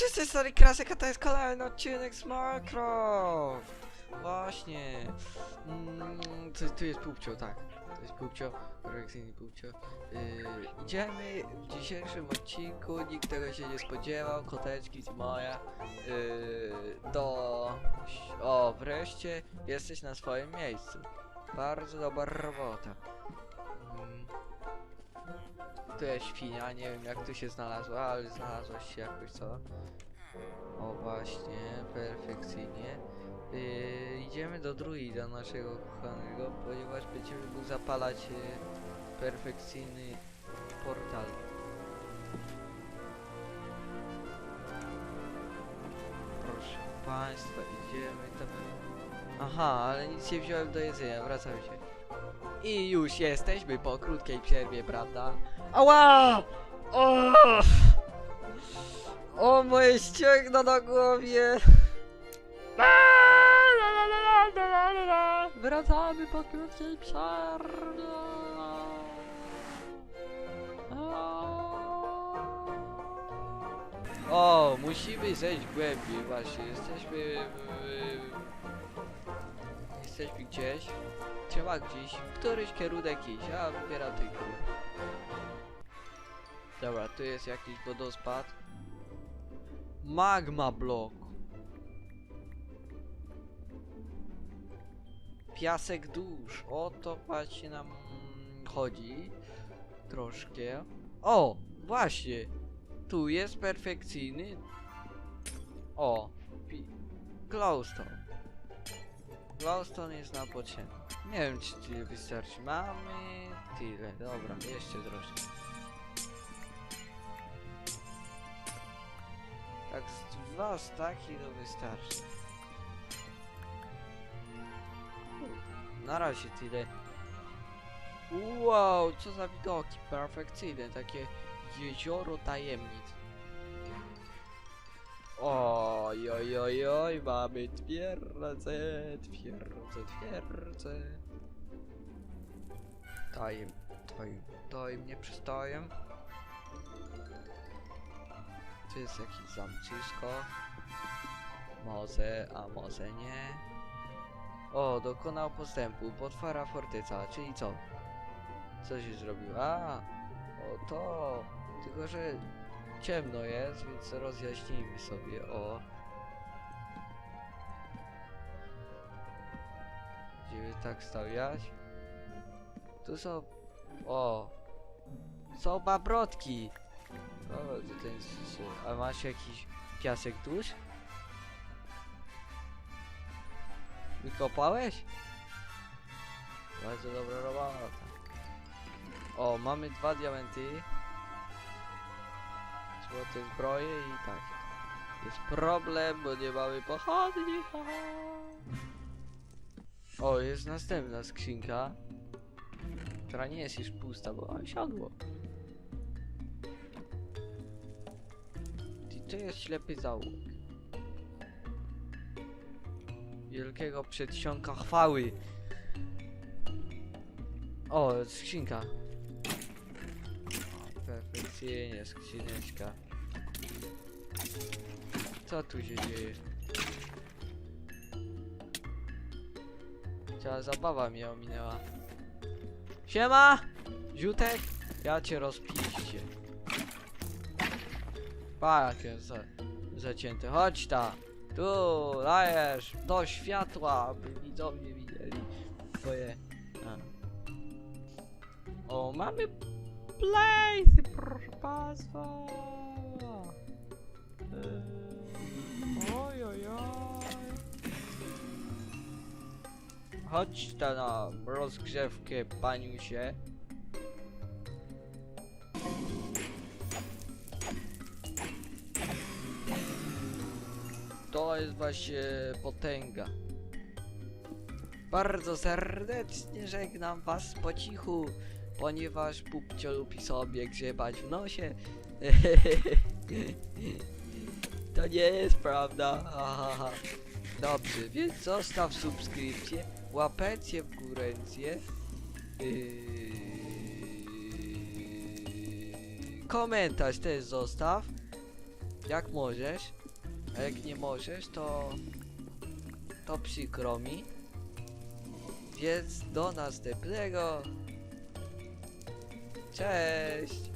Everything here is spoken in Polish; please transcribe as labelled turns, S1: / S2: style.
S1: Wszyscy stary krasek, a to jest kolejny odcinek z Minecraft! Właśnie. Mm, tu, tu jest pupcio, tak. To jest pupcio, korekcyjny pupcio. Yy, idziemy w dzisiejszym odcinku, nikt tego się nie spodziewał, koteczki z moja. Yy, do... O, wreszcie jesteś na swoim miejscu. Bardzo dobra robota. Jest świnia, nie wiem jak tu się znalazła, ale znalazłaś się jakoś co? O właśnie, perfekcyjnie. Yy, idziemy do druida naszego kochanego, ponieważ będziemy mu zapalać yy, perfekcyjny portal. Proszę państwa, idziemy tam. Aha, ale nic nie wziąłem do jedzenia, wracamy się. I już jesteśmy po krótkiej przerwie, prawda? Ała! O! O moje ścięgno na głowie! Wracamy po krótkiej przerwie. O, musimy zejść głębiej, właśnie. Jesteśmy w... Jesteśmy gdzieś. Trzeba gdzieś. Któryś kierunek iść. Ja wybieram ten kierunek. Dobra, tu jest jakiś wodospad. Magma blok. Piasek dusz. O to właśnie nam chodzi. Troszkę. O, właśnie. Tu jest perfekcyjny. O, glowstone. Glowstone jest na potrzebny. Nie wiem, czy tyle wystarczy. Mamy tyle. Dobra, jeszcze troszkę. Tak z dwa staki to wystarczy. Na razie tyle. Wow, co za widoki perfekcyjne, takie jezioro tajemnic. Oj, oj, oj, oj, mamy twierdzę, twierdzę, twierdzę. Tajem, tajem, tajem, nie przystajem. Tu jest jakieś zamczysko. Może, a może nie. O, dokonał postępu. Potwara fortyca, czyli co? Co się zrobiło? A, o to. Tylko, że ciemno jest, więc rozjaśnijmy sobie. O. Będziemy tak stawiać. Tu są... O. Są babrotki. O, ten... A masz jakiś piasek tuż? Wykopałeś? Bardzo dobra robota. O, mamy dwa diamenty. Złote zbroje i tak. Jest problem, bo nie mamy pochodni. haha. O, jest następna skrzynka. Która nie jest już pusta, bo mam siodło. I to jest ślepy zaułek. Wielkiego przedsionka chwały. O, skrzynka. Perfekcyjnie, skrzyneczka. Co tu się dzieje? Cała zabawa mnie ominęła. Siema! Ziutek? Ja cię rozpiszcie. Pa, jakie za, zacięte. Chodź ta. Tu, dajesz do światła, aby widzowie widzieli twoje... A. O, mamy Blazy, proszę państwa. Eee, Oj, oj, oj. Chodź ta na rozgrzewkę, paniusie. To jest właśnie potęga. Bardzo serdecznie żegnam was po cichu ponieważ Pupcio lubi sobie grzebać w nosie. to nie jest prawda. Dobrze, więc zostaw subskrypcję, łapecie w górę, yy, komentarz też zostaw. Jak możesz, a jak nie możesz, to... To przykro mi. Więc do następnego. Cześć!